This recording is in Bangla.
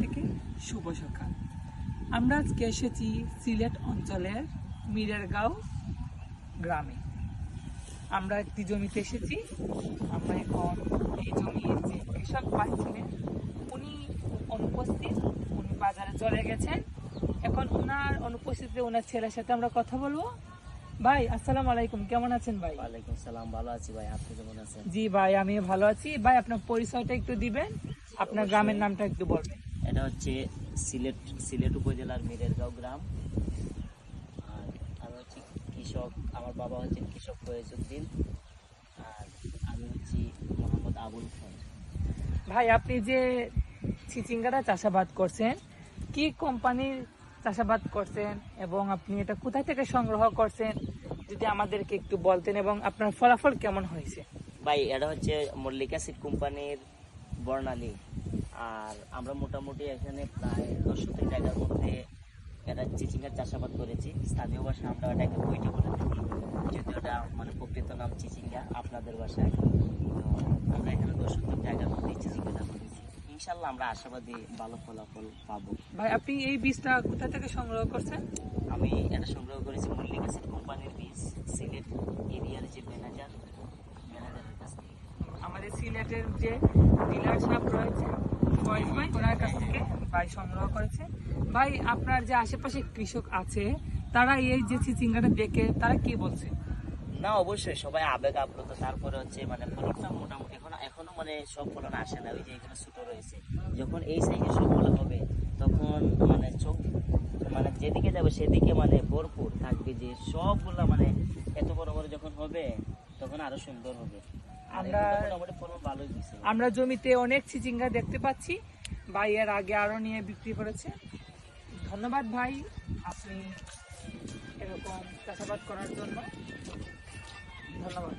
থেকে শুভ সকাল। আমরা আজকে এসেছি সিলেট অঞ্চলের মিরেরগাঁও গ্রামে। আমরা একটি জমিতে এসেছি। আমরা এখন এই জমির যে কৃষক ভাই ছিলেন উনি অনুপস্থিত উনি বাজারে চলে গেছেন। এখন ওনার অনুপস্থিতিতে ওনার ছেলের সাথে আমরা কথা বলব। ভাই আসসালামু আলাইকুম কেমন আছেন ভাই? ওয়ালাইকুম সালাম ভালো আছি ভাই আপনি কেমন আছেন? জি ভাই আমি ভালো আছি। ভাই আপনার পরিচয়টা একটু দিবেন আপনার গ্রামের নামটা একটু বলবেন। এটা হচ্ছে সিলেট সিলেট উপজেলার মিরেরগাঁও গ্রাম। আর আমি হচ্ছে কৃষক আমার বাবা হচ্ছেন কৃষক ফয়েজউদ্দিন। আর আমি হচ্ছি মোহাম্মদ আবুল খান ভাই আপনি যে চিচিঙ্গারা চাষাবাদ করছেন কি কোম্পানির চাষাবাদ করছেন এবং আপনি এটা কোথায় থেকে সংগ্রহ করছেন যদি আমাদেরকে একটু বলতেন এবং আপনার ফলাফল কেমন হয়েছে? ভাই এটা হচ্ছে মল্লিকা সিড কোম্পানির বর্ণালী। আর আমরা মোটামুটি এখানে প্রায় দশ শতক জায়গার মধ্যে এটা চিচিঙ্গার চাষাবাদ করেছি। স্থানীয় ভাষায় আমরা এটাকে বইটি বলে থাকি। যদিও এটা মানে প্রকৃত নাম চিচিঙ্গা আপনাদের ভাষায়। তো আমরা এখানে দশ শতক জায়গার মধ্যে চিচিঙ্গাটা করেছি। ইনশাল্লাহ আমরা আশাবাদী ভালো ফলাফল পাবো। ভাই আপনি এই বীজটা কোথা থেকে সংগ্রহ করছেন? আমি এটা সংগ্রহ করেছি মল্লিকা সিড কোম্পানির বীজ সিলেট এরিয়ার যে ম্যানেজার ম্যানেজারের কাছ থেকে। আমাদের সিলেটের যে ডিলার সাহেব রয়েছে ভাই আপনার যে আশেপাশে কৃষক আছে, তারা এই যে চিচিঙ্গাটা দেখে তারা কি বলছে? না, অবশ্যই সবাই আবেগ আপ্লুত। তারপরে হচ্ছে মানে ফলনটা মোটামুটি এখন, এখনও মানে সব ফলন আসে না। ওই যে এখানে ছোট রয়েছে। যখন এই সাইজের সবগুলো হবে, তখন মানে চোখ মানে যেদিকে যাবে সেদিকে মানে ভরপুর থাকবে যে সবগুলা মানে এত বড় বড় যখন হবে, তখন আরও সুন্দর হবে। আমরা আমরা জমিতে অনেক চিচিঙ্গা দেখতে পাচ্ছি। ভাই এর আগে আরও নিয়ে বিক্রি করেছে। ধন্যবাদ ভাই আপনি এরকম চাষাবাদ করার জন্য। ধন্যবাদ।